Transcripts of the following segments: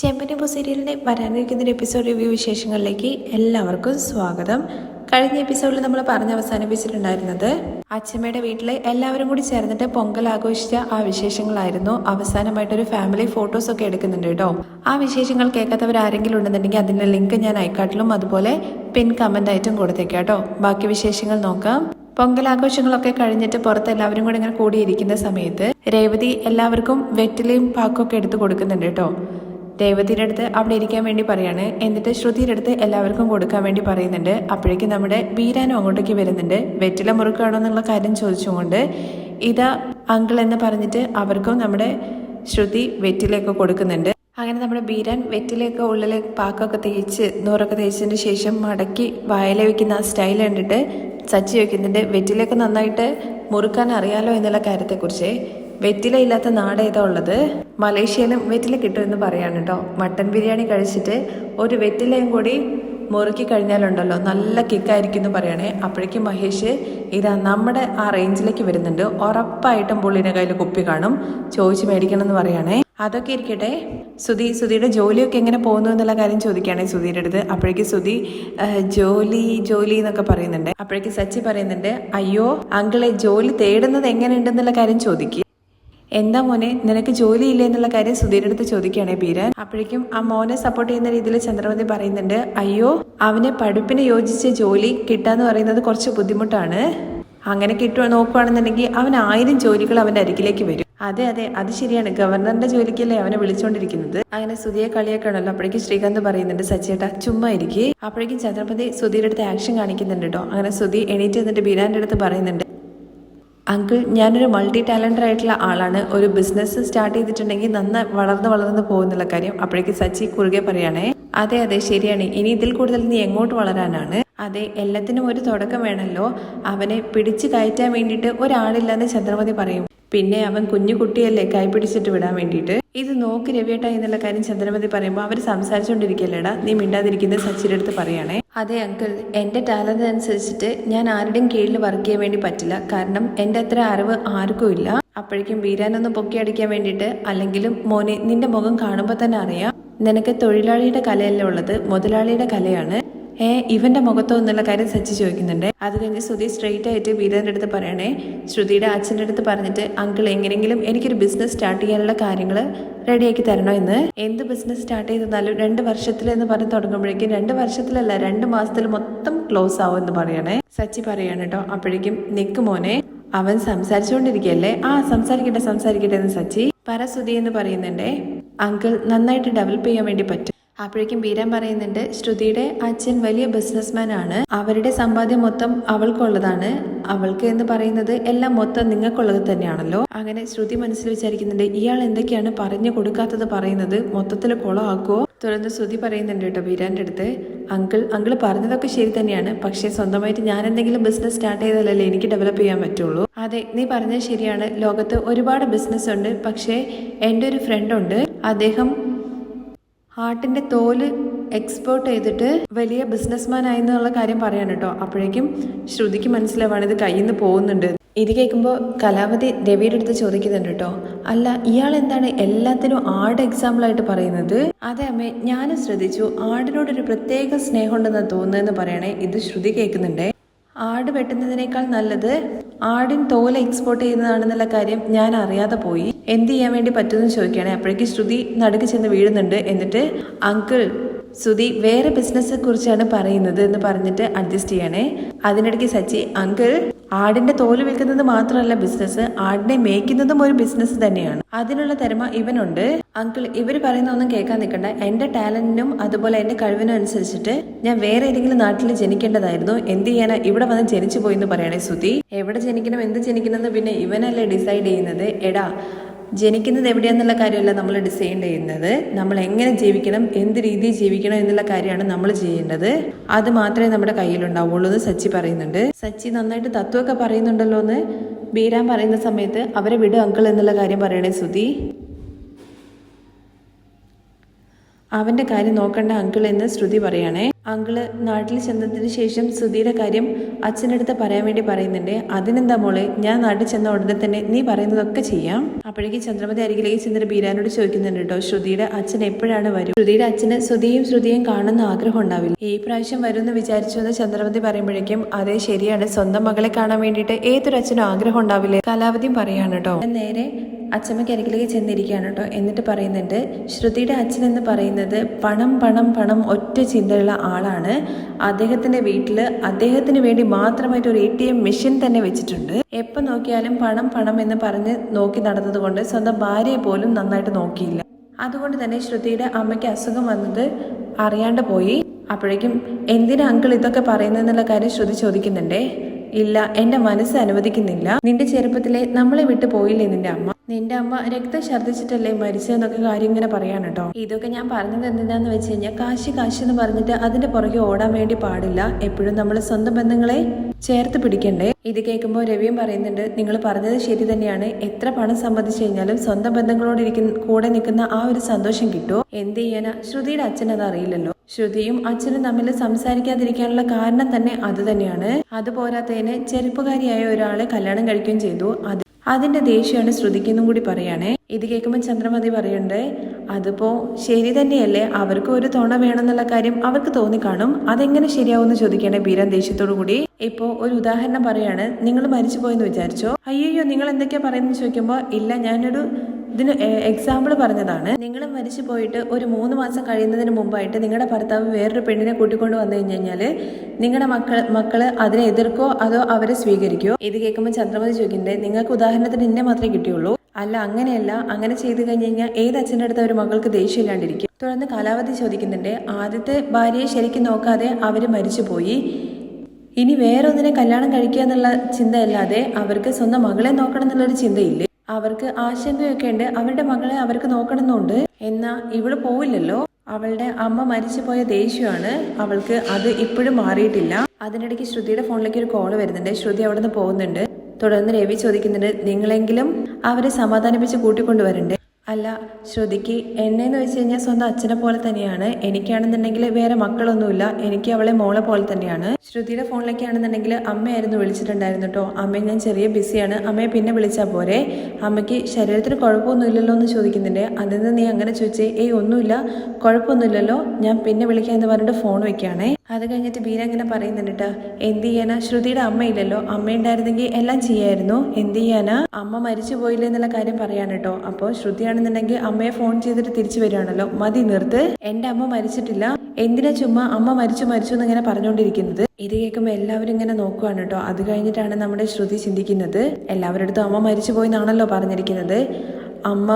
ചെമ്പനിപ്പൂ സീരിയലിന്റെ വരാനിരിക്കുന്ന episode review വിശേഷങ്ങളിലേക്ക് എല്ലാവർക്കും സ്വാഗതം. കഴിഞ്ഞ എപ്പിസോഡിൽ നമ്മൾ പറഞ്ഞ് അവസാനിപ്പിച്ചിട്ടുണ്ടായിരുന്നത് അച്ഛമ്മയുടെ വീട്ടിൽ എല്ലാവരും കൂടി ചേർന്നിട്ട് പൊങ്കൽ ആഘോഷിച്ച ആ വിശേഷങ്ങളായിരുന്നു. അവസാനമായിട്ടൊരു ഫാമിലി ഫോട്ടോസ് ഒക്കെ എടുക്കുന്നുണ്ട് കേട്ടോ. ആ വിശേഷങ്ങൾ കേൾക്കാത്തവർ ആരെങ്കിലും ഉണ്ടെന്നുണ്ടെങ്കിൽ അതിന്റെ ലിങ്ക് ഞാൻ അയക്കാട്ടിലും അതുപോലെ പിൻ കമന്റ് ആയിട്ടും കൊടുത്തേക്കാം കേട്ടോ. ബാക്കി വിശേഷങ്ങൾ നോക്കാം. പൊങ്കലാഘോഷങ്ങളൊക്കെ കഴിഞ്ഞിട്ട് പുറത്ത് എല്ലാവരും കൂടി ഇങ്ങനെ കൂടിയിരിക്കുന്ന സമയത്ത് രേവതി എല്ലാവർക്കും വെറ്റിലയും പാക്കൊക്കെ എടുത്ത് കൊടുക്കുന്നുണ്ട് കേട്ടോ. രേവതിയുടെ അടുത്ത് അവിടെ ഇരിക്കാൻ വേണ്ടി പറയാണ്. എന്നിട്ട് ശ്രുതിയുടെ അടുത്ത് എല്ലാവർക്കും കൊടുക്കാൻ വേണ്ടി പറയുന്നുണ്ട്. അപ്പോഴേക്കും നമ്മുടെ വീരാനും അങ്ങോട്ടേക്ക് വരുന്നുണ്ട്. വെറ്റില മുറുക്കാണോ എന്നുള്ള കാര്യം ചോദിച്ചുകൊണ്ട് ഇതാ അങ്കിൾ എന്ന് പറഞ്ഞിട്ട് അവർക്കും നമ്മുടെ ശ്രുതി വെറ്റിലയൊക്കെ കൊടുക്കുന്നുണ്ട്. അങ്ങനെ നമ്മുടെ ബീരാൻ വെറ്റിലയൊക്കെ ഉള്ളിൽ പാക്കൊക്കെ തേച്ച് നൂറൊക്കെ തേച്ചതിന് ശേഷം മടക്കി വായല വയ്ക്കുന്ന ആ സ്റ്റൈൽ കണ്ടിട്ട് സച്ചി വയ്ക്കുന്നുണ്ട് വെറ്റിലയൊക്കെ നന്നായിട്ട് മുറുക്കാൻ അറിയാലോ എന്നുള്ള കാര്യത്തെക്കുറിച്ച്. വെറ്റില ഇല്ലാത്ത നാട് ഏതാ ഉള്ളത്? മലേഷ്യയിലും വെറ്റില കിട്ടുമെന്ന് പറയാണ് കേട്ടോ മട്ടൻ ബിരിയാണി കഴിച്ചിട്ട് ഒരു വെറ്റിലയും കൂടി മുറുക്കി കഴിഞ്ഞാലുണ്ടല്ലോ. നല്ല കിക്കായിരിക്കും എന്ന് പറയണേ. അപ്പോഴേക്കും മഹേഷ് ഇതാ നമ്മുടെ ആ റേഞ്ചിലേക്ക് വരുന്നുണ്ട്. ഉറപ്പായിട്ടും പുള്ളിനെ കയ്യിൽ കുപ്പി കാണും. ചോദിച്ച് മേടിക്കണം എന്ന് പറയണേ. അതൊക്കെ ഇരിക്കട്ടെ. സുധി സുധിയുടെ ജോലിയൊക്കെ എങ്ങനെ പോകുന്നു എന്നുള്ള കാര്യം ചോദിക്കുകയാണെ സുധിയുടെ അടുത്ത്. അപ്പോഴേക്ക് സുധി ജോലി ജോലി എന്നൊക്കെ പറയുന്നുണ്ട്. അപ്പോഴേക്ക് സച്ചി പറയുന്നുണ്ട് അയ്യോ അങ്കിളെ ജോലി തേടുന്നത് എങ്ങനെയുണ്ടെന്നുള്ള കാര്യം ചോദിക്കുക എന്താ മോനെ നിനക്ക് ജോലി ഇല്ലേ എന്നുള്ള കാര്യം സുധീരടുത്ത് ചോദിക്കുകയാണെ ബീരാൻ അപ്പോഴേക്കും ആ മോനെ സപ്പോർട്ട് ചെയ്യുന്ന രീതിയിൽ ചന്ദ്രമതി പറയുന്നുണ്ട് അയ്യോ അവനെ പഠിപ്പിന് യോജിച്ച ജോലി കിട്ടാന്ന് പറയുന്നത് കുറച്ച് ബുദ്ധിമുട്ടാണ്. അങ്ങനെ കിട്ടുക നോക്കുകയാണെന്നുണ്ടെങ്കിൽ അവൻ ആയിരം ജോലികൾ അവന്റെ അരികിലേക്ക് വരും. അതെ അതെ അത് ശരിയാണ്. ഗവർണറിന്റെ ജോലിക്കല്ലേ അവനെ വിളിച്ചുകൊണ്ടിരിക്കുന്നത് അങ്ങനെ സുധിയെ കളിയാക്കണല്ലോ അപ്പോഴേക്കും ശ്രീകാന്ത് പറയുന്നുണ്ട് സച്ചേട്ടാ ചുമ്മാ ഇരിക്കേ. അപ്പോഴേക്കും ചന്ദ്രപതി സുധിയുടെ അടുത്ത് ആക്ഷൻ കാണിക്കുന്നുണ്ട് കേട്ടോ അങ്ങനെ സുധി എണീറ്റ് നിന്നിട്ട് ബീരാന്റെ അടുത്ത് പറയുന്നുണ്ട് അങ്കിൾ ഞാനൊരു മൾട്ടി ടാലന്റഡ് ആയിട്ടുള്ള ആളാണ്. ഒരു ബിസിനസ് സ്റ്റാർട്ട് ചെയ്തിട്ടുണ്ടെങ്കിൽ നന്ന വളർന്ന് വളർന്ന് പോകുന്നുള്ള കാര്യം അപ്പോഴേക്ക് സച്ചി കുറുകെ പറയണേ. അതെ അതെ ശരിയാണ്. ഇനി ഇതിൽ കൂടുതൽ നീ എങ്ങോട്ട് വളരാനാണ്? അതെ എല്ലാത്തിനും ഒരു തുടക്കം വേണമല്ലോ അവനെ പിടിച്ചു കയറ്റാൻ വേണ്ടിയിട്ട് ഒരാളില്ലെന്ന് ചന്ദ്രമതി പറയും. പിന്നെ അവൻ കുഞ്ഞു കുട്ടിയല്ലേ കൈ പിടിച്ചിട്ട് വിടാൻ വേണ്ടിയിട്ട്? ഇത് നോക്ക് രവിയേട്ട എന്നുള്ള കാര്യം ചന്ദ്രമതി പറയുമ്പോൾ അവർ സംസാരിച്ചുകൊണ്ടിരിക്കല്ലേടാ നീ മിണ്ടാതിരിക്കുന്നത് സച്ചിന്റെ അടുത്ത് പറയണേ. അതെ അങ്കിൾ. എന്റെ ടാലന്റ് അനുസരിച്ചിട്ട് ഞാൻ ആരുടെയും കീഴിൽ വർക്ക് ചെയ്യാൻ വേണ്ടി പറ്റില്ല. കാരണം എന്റെ അത്ര അറിവ് ആർക്കും ഇല്ല. അപ്പോഴേക്കും വീരാനൊന്ന് പൊക്കി അടിക്കാൻ വേണ്ടിയിട്ട് അല്ലെങ്കിലും മോനെ നിന്റെ മുഖം കാണുമ്പോൾ തന്നെ അറിയാം. നിനക്ക് തൊഴിലാളിയുടെ കലയല്ല ഉള്ളത്? മുതലാളിയുടെ കലയാണ്. ഏ ഇവന്റെ മുഖത്തോ എന്നുള്ള കാര്യം സച്ചി ചോദിക്കുന്നുണ്ട്. അത് കഴിഞ്ഞ് ശ്രുതി സ്ട്രെയിറ്റ് ആയിട്ട് വീരന്റെ അടുത്ത് പറയണേ. ശ്രുതിയുടെ അച്ഛന്റെ അടുത്ത് പറഞ്ഞിട്ട് അങ്കിൾ എങ്ങനെയെങ്കിലും എനിക്കൊരു ബിസിനസ് സ്റ്റാർട്ട് ചെയ്യാനുള്ള കാര്യങ്ങൾ റെഡിയാക്കി തരണോ എന്ന് എന്ത് ബിസിനസ് സ്റ്റാർട്ട് ചെയ്താലും രണ്ട് വർഷത്തിൽ എന്ന് പറഞ്ഞ് തുടങ്ങുമ്പോഴേക്കും രണ്ട് വർഷത്തിലല്ല രണ്ട് മാസത്തിൽ മൊത്തം ക്ലോസ് ആവും എന്ന് പറയണേ. സച്ചി പറയാണ് കേട്ടോ അപ്പോഴേക്കും നിക്ക് മോനെ അവൻ സംസാരിച്ചുകൊണ്ടിരിക്കുകയല്ലേ? ആ സംസാരിക്കട്ടെ സംസാരിക്കട്ടെ എന്ന് സച്ചി പരസുതി എന്ന് പറയുന്നുണ്ടേ. അങ്കിൾ നന്നായിട്ട് ഡെവലപ്പ് ചെയ്യാൻ വേണ്ടി പറ്റും. അപ്പോഴേക്കും ബീരാൻ പറയുന്നുണ്ട് ശ്രുതിയുടെ അച്ഛൻ വലിയ ബിസിനസ്മാൻ ആണ് അവരുടെ സമ്പാദ്യം മൊത്തം അവൾക്കുള്ളതാണ്. അവൾക്ക് എന്ന് പറയുന്നത് എല്ലാം മൊത്തം നിങ്ങൾക്കുള്ളത് തന്നെയാണല്ലോ. അങ്ങനെ ശ്രുതി മനസ്സിൽ വിചാരിക്കുന്നുണ്ട് ഇയാൾ എന്തൊക്കെയാണ് പറഞ്ഞു കൊടുക്കാത്തത് പറയുന്നത്? മൊത്തത്തിൽ കുളമാക്കുവോ? തുടർന്ന് ശ്രുതി പറയുന്നുണ്ട് കേട്ടോ ബീരാന്റെ അടുത്ത് അങ്കിൾ അങ്കിൾ പറഞ്ഞതൊക്കെ ശരി തന്നെയാണ്. പക്ഷേ സ്വന്തമായിട്ട് ഞാൻ എന്തെങ്കിലും ബിസിനസ് സ്റ്റാർട്ട് ചെയ്താലല്ലേ എനിക്ക് ഡെവലപ്പ് ചെയ്യാൻ പറ്റുള്ളൂ. അതെ നീ പറഞ്ഞത് ശരിയാണ്. ലോകത്ത് ഒരുപാട് ബിസിനസ് ഉണ്ട് പക്ഷേ എന്റെ ഒരു ഫ്രണ്ട് ഉണ്ട്. അദ്ദേഹം ഹാർട്ടിന്റെ തോൽ എക്സ്പോർട്ട് ചെയ്തിട്ട് വലിയ ബിസിനസ്മാൻ ആയി എന്നുള്ള കാര്യം പറയാണ് കേട്ടോ അപ്പോഴേക്കും ശ്രുതിക്ക് മനസ്സിലാവാണ് ഇത് കയ്യിൽ നിന്ന് പോകുന്നുണ്ട്. ഇത് കേൾക്കുമ്പോൾ കലാവതി രവിയുടെ അടുത്ത് ചോദിക്കുന്നുണ്ട് കേട്ടോ അല്ല ഇയാൾ എന്താണ് എല്ലാത്തിനും ആട് എക്സാമ്പിൾ ആയിട്ട് പറയുന്നത്? അതെ അമ്മേ ഞാനും ശ്രദ്ധിച്ചു. ആടിനോടൊരു പ്രത്യേക സ്നേഹം ഉണ്ടെന്ന് തോന്നുന്നതെന്ന് പറയണേ. ഇത് ശ്രുതി കേൾക്കുന്നുണ്ടേ. ആട് വെട്ടുന്നതിനേക്കാൾ നല്ലത് ആടിൻ തോല എക്സ്പോർട്ട് ചെയ്യുന്നതാണെന്നുള്ള കാര്യം ഞാൻ അറിയാതെ പോയി. എന്ത് ചെയ്യാൻ വേണ്ടി പറ്റുമെന്ന് ചോദിക്കുകയാണെങ്കിൽ അപ്പോഴേക്ക് ശ്രുതി നടുക്ക് ചെന്ന് വീഴുന്നുണ്ട്. എന്നിട്ട് അങ്കിൾ ശ്രുതി വേറെ ബിസിനസ്സിനെ കുറിച്ചാണ് പറയുന്നത് എന്ന് പറഞ്ഞിട്ട് അഡ്ജസ്റ്റ് ചെയ്യണേ. അതിനിടയ്ക്ക് സച്ചി അങ്കിൾ ആടിന്റെ തോൽ വിൽക്കുന്നത് മാത്രമല്ല ബിസിനസ് ആടിനെ മേയ്ക്കുന്നതും ഒരു ബിസിനസ് തന്നെയാണ്. അതിനുള്ള തരമ ഇവനുണ്ട്. അങ്കിൾ ഇവർ പറയുന്ന ഒന്നും കേൾക്കാൻ നിൽക്കണ്ട. എന്റെ ടാലന്റിനും അതുപോലെ എന്റെ കഴിവിനും അനുസരിച്ചിട്ട് ഞാൻ വേറെ ഏതെങ്കിലും നാട്ടിൽ ജനിക്കേണ്ടതായിരുന്നു. എന്ത് ചെയ്യാനാ? ഇവിടെ വന്ന് ജനിച്ചു പോയി എന്ന് പറയണേ സുധി. എവിടെ ജനിക്കണം? എന്ത് ജനിക്കണം എന്ന് പിന്നെ ഇവനല്ലേ ഡിസൈഡ് ചെയ്യുന്നത്? എടാ ജനിക്കുന്നത് എവിടെയാണെന്നുള്ള കാര്യമല്ല നമ്മൾ ഡിസൈഡ് ചെയ്യുന്നത്. നമ്മൾ എങ്ങനെ ജീവിക്കണം എന്ത് രീതിയിൽ ജീവിക്കണം എന്നുള്ള കാര്യമാണ് നമ്മൾ ചെയ്യേണ്ടത്. അത് മാത്രമേ നമ്മുടെ കയ്യിലുണ്ടാവുള്ളൂ എന്ന് സച്ചി പറയുന്നുണ്ട്. സച്ചി നന്നായിട്ട് തത്വമൊക്കെ പറയുന്നുണ്ടല്ലോ എന്ന് ബീരാൻ പറയുന്ന സമയത്ത് അവരെ വിടും അങ്കിൾ എന്നുള്ള കാര്യം പറയണേ സുധി. അവന്റെ കാര്യം നോക്കണ്ട അങ്കിൾ എന്ന് ശ്രുതി പറയണേ. അങ്കിൾ നാട്ടിൽ ചെന്നതിന് ശേഷം ശ്രുതിയുടെ കാര്യം അച്ഛനടുത്ത് പറയാൻ വേണ്ടി പറയുന്നുണ്ട്. അതിനെന്താ മോളെ ഞാൻ നാട്ടിൽ ചെന്ന ഉടനെ തന്നെ നീ പറയുന്നതൊക്കെ ചെയ്യാം. അപ്പോഴേക്കും ചന്ദ്രമതി അരികിലേക്ക് ചെന്നിട്ട് ബീരാനോട് ചോദിക്കുന്നുണ്ട് കേട്ടോ. ശ്രുതിയുടെ അച്ഛൻ എപ്പോഴാണ് വരും? ശ്രുതിയുടെ അച്ഛന് ശ്രുതിയും ശ്രുതിയും കാണുന്ന ആഗ്രഹം ഉണ്ടാവില്ല. ഈ പ്രാവശ്യം വരുമെന്ന് വിചാരിച്ചു എന്ന് ചന്ദ്രമതി പറയുമ്പോഴേക്കും അതേ ശരിയാണ്. സ്വന്തം മകളെ കാണാൻ വേണ്ടിയിട്ട് ഏതൊരു അച്ഛനും ആഗ്രഹം ഉണ്ടാവില്ലേ? കലാവതിയും പറയാണ് കേട്ടോ. നേരെ അച്ഛമ്മയ്ക്ക് അരികിലേക്ക് ചെന്നിരിക്കുകയാണ് കേട്ടോ. എന്നിട്ട് പറയുന്നുണ്ട് ശ്രുതിയുടെ അച്ഛൻ എന്ന് പറയുന്നത് പണം പണം പണം ഒറ്റ ചിന്തയുള്ള ആളാണ്. അദ്ദേഹത്തിന്റെ വീട്ടിൽ അദ്ദേഹത്തിന് വേണ്ടി മാത്രമായിട്ട് ഒരു എ ടി എം മെഷീൻ തന്നെ വെച്ചിട്ടുണ്ട്. എപ്പോൾ നോക്കിയാലും പണം പണം എന്ന് പറഞ്ഞ് നോക്കി നടന്നതുകൊണ്ട് സ്വന്തം ഭാര്യയെ പോലും നന്നായിട്ട് നോക്കിയില്ല. അതുകൊണ്ട് തന്നെ ശ്രുതിയുടെ അമ്മയ്ക്ക് അസുഖം വന്നത് അറിയാണ്ട് പോയി. അപ്പോഴേക്കും എന്തിനാ അങ്കിൾ ഇതൊക്കെ പറയുന്നതെന്നുള്ള കാര്യം ശ്രുതി ചോദിക്കുന്നുണ്ടേ? ഇല്ല എന്റെ മനസ്സ് അനുവദിക്കുന്നില്ല. നിന്റെ ചെറുപ്പത്തിലെ നമ്മളെ വിട്ടു പോയില്ലേ നിന്റെ അമ്മ? നിന്റെ അമ്മ രക്തം ഛർദ്ദിച്ചിട്ടല്ലേ മരിച്ചതെന്നൊക്കെ കാര്യം ഇങ്ങനെ പറയാണ് കേട്ടോ. ഇതൊക്കെ ഞാൻ പറഞ്ഞത് എന്തിനാന്ന് വെച്ച് കഴിഞ്ഞാൽ കാശ് കാശ് എന്ന് പറഞ്ഞിട്ട് അതിന്റെ പുറകെ ഓടാൻ വേണ്ടി പാടില്ല. എപ്പോഴും നമ്മൾ സ്വന്തം ബന്ധങ്ങളെ ചേർത്ത് പിടിക്കണ്ടേ? ഇത് കേൾക്കുമ്പോൾ രവിയും പറയുന്നുണ്ട് നിങ്ങൾ പറഞ്ഞത് ശരി തന്നെയാണ്. എത്ര പണം സമ്മതിച്ചു കഴിഞ്ഞാലും സ്വന്തം ബന്ധങ്ങളോട് ഇരിക്കുന്ന കൂടെ നിൽക്കുന്ന ആ ഒരു സന്തോഷം കിട്ടുമോ എന്ത് ചെയ്യാനാ? ശ്രുതിയുടെ അച്ഛൻ അത് അറിയില്ലല്ലോ. ശ്രുതിയും അച്ഛനും തമ്മിൽ സംസാരിക്കാതിരിക്കാനുള്ള കാരണം തന്നെ അത് തന്നെയാണ്. അത് പോരാത്തതിന് ചെറുപ്പക്കാരിയായ ഒരാളെ കല്യാണം കഴിക്കുകയും ചെയ്തു. അത് അതിന്റെ ദേഷ്യമാണ് ശ്രുതിക്കെന്നും കൂടി പറയുകയാണേ ഇത് കേൾക്കുമ്പോൾ ചന്ദ്രമതി പറയണ്ടേ അതിപ്പോ ശരി തന്നെയല്ലേ? അവർക്ക് ഒരു തുണ വേണമെന്നുള്ള കാര്യം അവർക്ക് തോന്നിക്കാണും. അതെങ്ങനെ ശരിയാവുമെന്ന് ചോദിക്കണേ ബീരാൻ ദേഷ്യത്തോടു കൂടി. ഇപ്പോ ഒരു ഉദാഹരണം പറയാണ് നിങ്ങൾ മരിച്ചു പോയെന്ന് വിചാരിച്ചോ? അയ്യോ നിങ്ങൾ എന്തൊക്കെയാ പറയുന്നത് ചോദിക്കുമ്പോൾ ഇല്ല ഞാനൊരു ഇതിന് എക്സാമ്പിൾ പറഞ്ഞതാണ്. നിങ്ങൾ മരിച്ചു പോയിട്ട് ഒരു മൂന്ന് മാസം കഴിയുന്നതിന് മുമ്പായിട്ട് നിങ്ങളുടെ ഭർത്താവ് വേറൊരു പെണ്ണിനെ കൂട്ടിക്കൊണ്ട് വന്നു കഴിഞ്ഞു കഴിഞ്ഞാൽ നിങ്ങളുടെ മക്കൾ മക്കൾ അതിനെ എതിർക്കോ അതോ അവരെ സ്വീകരിക്കോ? ഇത് കേൾക്കുമ്പോൾ ചന്ദ്രമതി ചോദിക്കണ്ടേ നിങ്ങൾക്ക് ഉദാഹരണത്തിന് എന്നെ മാത്രമേ കിട്ടിയുള്ളൂ? അല്ല അങ്ങനെയല്ല. അങ്ങനെ ചെയ്തു കഴിഞ്ഞു കഴിഞ്ഞാൽ ഏത് അച്ഛന്റെ അടുത്ത് ഒരു മകൾക്ക് ദേഷ്യമില്ലാണ്ടിരിക്കും തുടർന്ന് കാലാവധി ചോദിക്കുന്നുണ്ട് ആദ്യത്തെ ഭാര്യയെ ശരിക്കും നോക്കാതെ അവർ മരിച്ചുപോയി ഇനി വേറൊന്നിനെ കല്യാണം കഴിക്കുക എന്നുള്ള ചിന്തയല്ലാതെ അവർക്ക് സ്വന്തം മകളെ നോക്കണം എന്നുള്ളൊരു ചിന്തയില്ലേ? അവർക്ക് ആശങ്കയൊക്കെ ഉണ്ട്. അവരുടെ മകളെ അവർക്ക് നോക്കണമെന്നുണ്ട്. എന്നാ ഇവൾ പോവില്ലല്ലോ. അവളുടെ അമ്മ മരിച്ചുപോയ ദേഷ്യമാണ്. അവൾക്ക് അത് ഇപ്പോഴും മാറിയിട്ടില്ല. അതിനിടയ്ക്ക് ശ്രുതിയുടെ ഫോണിലേക്ക് ഒരു കോൾ വരുന്നുണ്ട്. ശ്രുതി അവിടെ നിന്ന് പോകുന്നുണ്ട്. തുടർന്ന് രവി ചോദിക്കുന്നുണ്ട് നിങ്ങളെങ്കിലും അവരെ സമാധാനിപ്പിച്ച് കൂട്ടിക്കൊണ്ടുവരണ്ടേ? അല്ല ശ്രുതിക്ക് എന്നെന്ന് വെച്ച് കഴിഞ്ഞാൽ സ്വന്തം അച്ഛനെ പോലെ തന്നെയാണ്. എനിക്കാണെന്നുണ്ടെങ്കിൽ വേറെ മക്കളൊന്നുമില്ല. എനിക്ക് അവളെ മോളെ പോലെ തന്നെയാണ്. ശ്രുതിയുടെ ഫോണിലേക്കാണെന്നുണ്ടെങ്കിൽ അമ്മയായിരുന്നു വിളിച്ചിട്ടുണ്ടായിരുന്നു കേട്ടോ. അമ്മയെ ഞാൻ ചെറിയ ബിസിയാണ്. അമ്മയെ പിന്നെ വിളിച്ചാൽ പോരെ. അമ്മയ്ക്ക് ശരീരത്തിന് കുഴപ്പമൊന്നുമില്ലല്ലോ എന്ന് ചോദിക്കുന്നുണ്ട്. അതിൽ നിന്ന് നീ അങ്ങനെ ചോദിച്ചേ? ഏയ് ഒന്നുമില്ല. കുഴപ്പമൊന്നുമില്ലല്ലോ. ഞാൻ പിന്നെ വിളിക്കാം എന്ന് പറഞ്ഞിട്ട് ഫോൺ വെക്കുകയാണേ. അത് കഴിഞ്ഞിട്ട് ബീന ഇങ്ങനെ പറയുന്നുണ്ട് എന്ത് ചെയ്യാനാ? ശ്രുതിയുടെ അമ്മയില്ലല്ലോ. അമ്മ ഉണ്ടായിരുന്നെങ്കിൽ എല്ലാം ചെയ്യായിരുന്നു. എന്ത് ചെയ്യാനാ? അമ്മ മരിച്ചു പോയില്ലേ എന്നുള്ള കാര്യം പറയാണ് കേട്ടോ. അപ്പോൾ ശ്രുതിയാണെന്നുണ്ടെങ്കിൽ അമ്മയെ ഫോൺ ചെയ്തിട്ട് തിരിച്ചു വരികയാണല്ലോ. മതി നിർത്ത്. എന്റെ അമ്മ മരിച്ചിട്ടില്ല. എന്തിനാ ചുമ്മാ അമ്മ മരിച്ചു മരിച്ചു എന്ന് ഇങ്ങനെ പറഞ്ഞുകൊണ്ടിരിക്കുന്നത്? ഇത് കേൾക്കുമ്പോൾ എല്ലാവരും ഇങ്ങനെ നോക്കുവാണ് കേട്ടോ. അത് കഴിഞ്ഞിട്ടാണ് നമ്മുടെ ശ്രുതി ചിന്തിക്കുന്നത്. എല്ലാവരുടെ അടുത്തും അമ്മ മരിച്ചു പോയി എന്നാണല്ലോ പറഞ്ഞിരിക്കുന്നത്. അമ്മ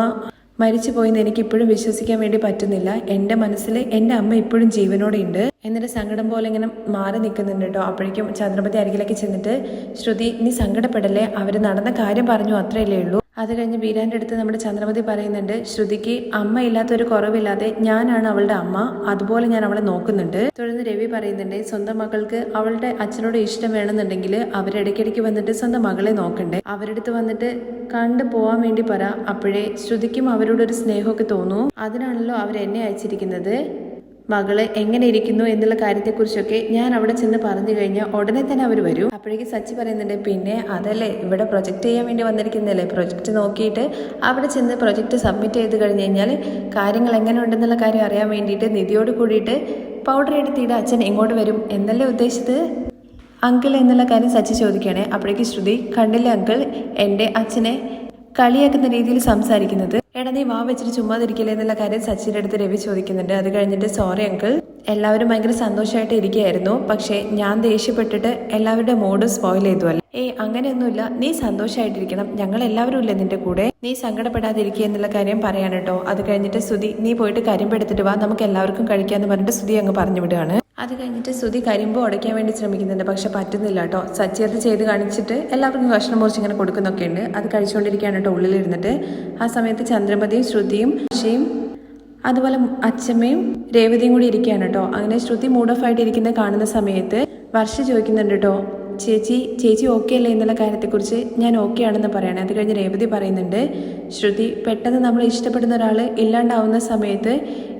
മരിച്ചു പോയിന്ന് എനിക്ക് ഇപ്പോഴും വിശ്വസിക്കാൻ വേണ്ടി പറ്റുന്നില്ല. എന്റെ മനസ്സിൽ എന്റെ അമ്മ ഇപ്പോഴും ജീവനോടെ ഉണ്ട്. എന്നിട്ട് സങ്കടം പോലെ ഇങ്ങനെ മാറി നിൽക്കുന്നുണ്ട് കേട്ടോ. അപ്പോഴേക്കും ചന്ദ്രപതി അരികിലേക്ക് ചെന്നിട്ട് ശ്രുതി നീ സങ്കടപ്പെടല്ലേ? അവർ നടന്ന കാര്യം പറഞ്ഞു അത്രയല്ലേ ഉള്ളൂ. അത് കഴിഞ്ഞ് ബീരാന്റെ അടുത്ത് നമ്മുടെ ചന്ദ്രമതി പറയുന്നുണ്ട് ശ്രുതിക്ക് അമ്മ ഇല്ലാത്തൊരു കുറവില്ലാതെ ഞാനാണ് അവളുടെ അമ്മ അതുപോലെ ഞാൻ അവളെ നോക്കുന്നുണ്ട്. തുടർന്ന് രവി പറയുന്നുണ്ട് സ്വന്തം മകൾക്ക് അവളുടെ അച്ഛനോട് ഇഷ്ടം വേണമെന്നുണ്ടെങ്കിൽ അവരിടയ്ക്കിടയ്ക്ക് വന്നിട്ട് സ്വന്തം മകളെ നോക്കണ്ടേ? അവരുടെ അടുത്ത് വന്നിട്ട് കണ്ടു പോവാൻ വേണ്ടി പറ അപ്പോഴേ ശ്രുതിക്കും അവരോടൊരു സ്നേഹമൊക്കെ തോന്നൂ. അതിനാണല്ലോ അവർ എന്നെ അയച്ചിരിക്കുന്നത്. മകൾ എങ്ങനെ ഇരിക്കുന്നു എന്നുള്ള കാര്യത്തെക്കുറിച്ചൊക്കെ ഞാൻ അവിടെ ചെന്ന് പറഞ്ഞു കഴിഞ്ഞാൽ ഉടനെ തന്നെ അവർ വരും. അപ്പോഴേക്കും സച്ചി പറയുന്നുണ്ട് പിന്നെ അതല്ലേ ഇവിടെ പ്രൊജക്റ്റ് ചെയ്യാൻ വേണ്ടി വന്നിരിക്കുന്നതല്ലേ? പ്രൊജക്റ്റ് നോക്കിയിട്ട് അവിടെ ചെന്ന് പ്രൊജക്റ്റ് സബ്മിറ്റ് ചെയ്ത് കഴിഞ്ഞ് കഴിഞ്ഞാൽ കാര്യങ്ങൾ എങ്ങനെ ഉണ്ടെന്നുള്ള കാര്യം അറിയാൻ വേണ്ടിയിട്ട് നിധിയോട് കൂടിയിട്ട് പൗഡർ എടുത്തിട്ട് അച്ഛൻ എങ്ങോട്ട് വരും? എന്നല്ലേ ഉദ്ദേശിച്ചത്? അങ്കിൾ എന്നുള്ള കാര്യം സച്ചി ചോദിക്കുകയാണെ. അപ്പോഴേക്കും ശ്രുതി കണ്ടില്ല അങ്കിൾ എന്റെ അച്ഛനെ കളിയാക്കുന്ന രീതിയിൽ സംസാരിക്കുന്നത്. എടാ നീ വാ വെച്ചിട്ട് ചുമ്മാതിരിക്കില്ലേ എന്നുള്ള കാര്യം സച്ചിന്റെ അടുത്ത് രവി ചോദിക്കുന്നുണ്ട്. അത് കഴിഞ്ഞിട്ട് സോറി അങ്കിൾ. എല്ലാവരും ഭയങ്കര സന്തോഷമായിട്ട് ഇരിക്കുകയായിരുന്നു. പക്ഷേ ഞാൻ ദേഷ്യപ്പെട്ടിട്ട് എല്ലാവരുടെ മൂഡ് സ്പോയിൽ ചെയ്തു അല്ല? ഏയ് അങ്ങനെയൊന്നുമില്ല. നീ സന്തോഷമായിട്ടിരിക്കണം ഞങ്ങൾ എല്ലാവരും ഇല്ലേ നിന്റെ കൂടെ? നീ സങ്കടപ്പെടാതിരിക്കുക എന്നുള്ള കാര്യം കേട്ടോ. അത് കഴിഞ്ഞിട്ട് സുതി നീ പോയിട്ട് കരിമ്പെടുത്തിട്ട് വാ. നമുക്ക് എല്ലാവർക്കും കഴിക്കാമെന്ന് പറഞ്ഞിട്ട് സുതി അങ്ങ് പറഞ്ഞു വിടുകയാണ്. അത് കഴിഞ്ഞിട്ട് ശ്രുതി കരിമ്പ് ഉടയ്ക്കാൻ വേണ്ടി ശ്രമിക്കുന്നുണ്ട്. പക്ഷെ പറ്റുന്നില്ല കേട്ടോ. സച്ചി അത് ചെയ്ത് കാണിച്ചിട്ട് എല്ലാവർക്കും ഭക്ഷണം മുറിച്ച് ഇങ്ങനെ കൊടുക്കുന്നൊക്കെ ഉണ്ട്. അത് കഴിച്ചുകൊണ്ടിരിക്കുകയാണ് കേട്ടോ ഉള്ളിലിരുന്നിട്ട്. ആ സമയത്ത് ചന്ദ്രമതിയും ശ്രുതിയും ഋഷിയും അതുപോലെ അച്ഛമ്മയും രേവതിയും കൂടി ഇരിക്കുകയാണ് കേട്ടോ. അങ്ങനെ ശ്രുതി മൂഡ് ഓഫ് ആയിട്ട് ഇരിക്കുന്ന കാണുന്ന സമയത്ത് വർഷ ചോദിക്കുന്നുണ്ട് കേട്ടോ ചേച്ചി ചേച്ചി ഓക്കെ അല്ലേ എന്നുള്ള കാര്യത്തെക്കുറിച്ച് ഞാൻ ഓക്കെ ആണെന്ന് പറയണേ. അത് കഴിഞ്ഞ് രേവതി പറയുന്നുണ്ട് ശ്രുതി പെട്ടെന്ന് നമ്മൾ ഇഷ്ടപ്പെടുന്ന ഒരാൾ ഇല്ലാണ്ടാവുന്ന സമയത്ത്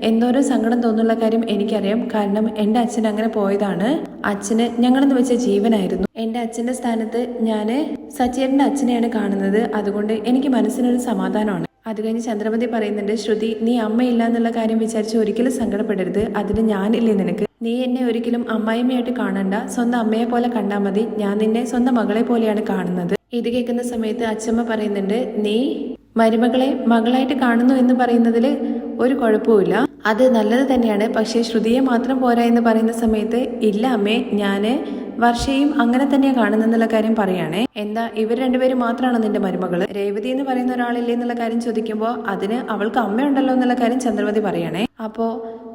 എന്തോരം സങ്കടം തോന്നുള്ള കാര്യം എനിക്കറിയാം. കാരണം എന്റെ അച്ഛൻ അങ്ങനെ പോയതാണ്. അച്ഛന് ഞങ്ങളെന്ന് വെച്ച ജീവനായിരുന്നു. എന്റെ അച്ഛന്റെ സ്ഥാനത്ത് ഞാൻ സച്ചേട്ടന്റെ അച്ഛനെയാണ് കാണുന്നത്. അതുകൊണ്ട് എനിക്ക് മനസ്സിനൊരു സമാധാനമാണ്. അത് കഴിഞ്ഞ് ചന്ദ്രമതി പറയുന്നുണ്ട് ശ്രുതി നീ അമ്മയില്ല എന്നുള്ള കാര്യം വിചാരിച്ച് ഒരിക്കലും സങ്കടപ്പെടരുത്. അതിന് ഞാനില്ലേ നിനക്ക്? നീ എന്നെ ഒരിക്കലും അമ്മായിമ്മയായിട്ട് കാണണ്ട. സ്വന്തം അമ്മയെ പോലെ കണ്ടാൽ മതി. ഞാൻ നിന്നെ സ്വന്തം മകളെ പോലെയാണ് കാണുന്നത്. ഇത് കേൾക്കുന്ന സമയത്ത് അച്ഛമ്മ പറയുന്നുണ്ട് നീ മരുമകളെ മകളായിട്ട് കാണുന്നു എന്ന് പറയുന്നതിൽ ഒരു കുഴപ്പവുമില്ല അത് നല്ലത് തന്നെയാണ്. പക്ഷേ ശ്രുതിയെ മാത്രം പോരാ എന്ന് പറയുന്ന സമയത്ത് ഇല്ല അമ്മേ ഞാൻ വർഷയും അങ്ങനെ തന്നെയാണ് കാണുന്നെന്നുള്ള കാര്യം പറയുകയാണേ. എന്താ ഇവർ രണ്ടുപേരും മാത്രമാണ് നിന്റെ മരുമകൾ രേവതി എന്ന് പറയുന്ന ഒരാളില്ലേ എന്നുള്ള കാര്യം ചോദിക്കുമ്പോൾ അതിന് അവൾക്ക് അമ്മയുണ്ടല്ലോ എന്നുള്ള കാര്യം ചന്ദ്രവതി പറയണേ അപ്പോ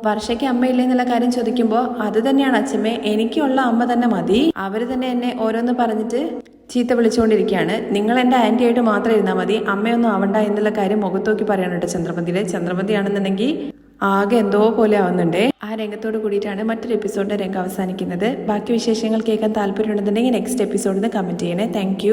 വർഷയ്ക്ക് അമ്മയില്ലേ എന്നുള്ള കാര്യം ചോദിക്കുമ്പോൾ അത് തന്നെയാണ് അച്ഛമ്മേ എനിക്കുള്ള അമ്മ തന്നെ മതി. അവർ തന്നെ എന്നെ ഓരോന്ന് പറഞ്ഞിട്ട് ചീത്ത വിളിച്ചുകൊണ്ടിരിക്കുകയാണ്. നിങ്ങൾ എന്റെ ആന്റി ആയിട്ട് മാത്രം ഇരുന്നാൽ മതി. അമ്മയൊന്നും ആവണ്ട എന്നുള്ള കാര്യം മുഖത്തോക്കി പറയാനുണ്ട് ചന്ദ്രമതിയിലെ ചന്ദ്രമതി ആണെന്നുണ്ടെങ്കിൽ ആകെ എന്തോ പോലെ ആവുന്നുണ്ട്. ആ രംഗത്തോട് കൂടിയിട്ടാണ് മറ്റൊരു എപ്പിസോഡിന്റെ രംഗം അവസാനിക്കുന്നത്. ബാക്കി വിശേഷങ്ങൾ കേൾക്കാൻ താല്പര്യമുണ്ടെന്നുണ്ടെങ്കിൽ നെക്സ്റ്റ് എപ്പിസോഡിൽ കമന്റ് ചെയ്യണേ. താങ്ക്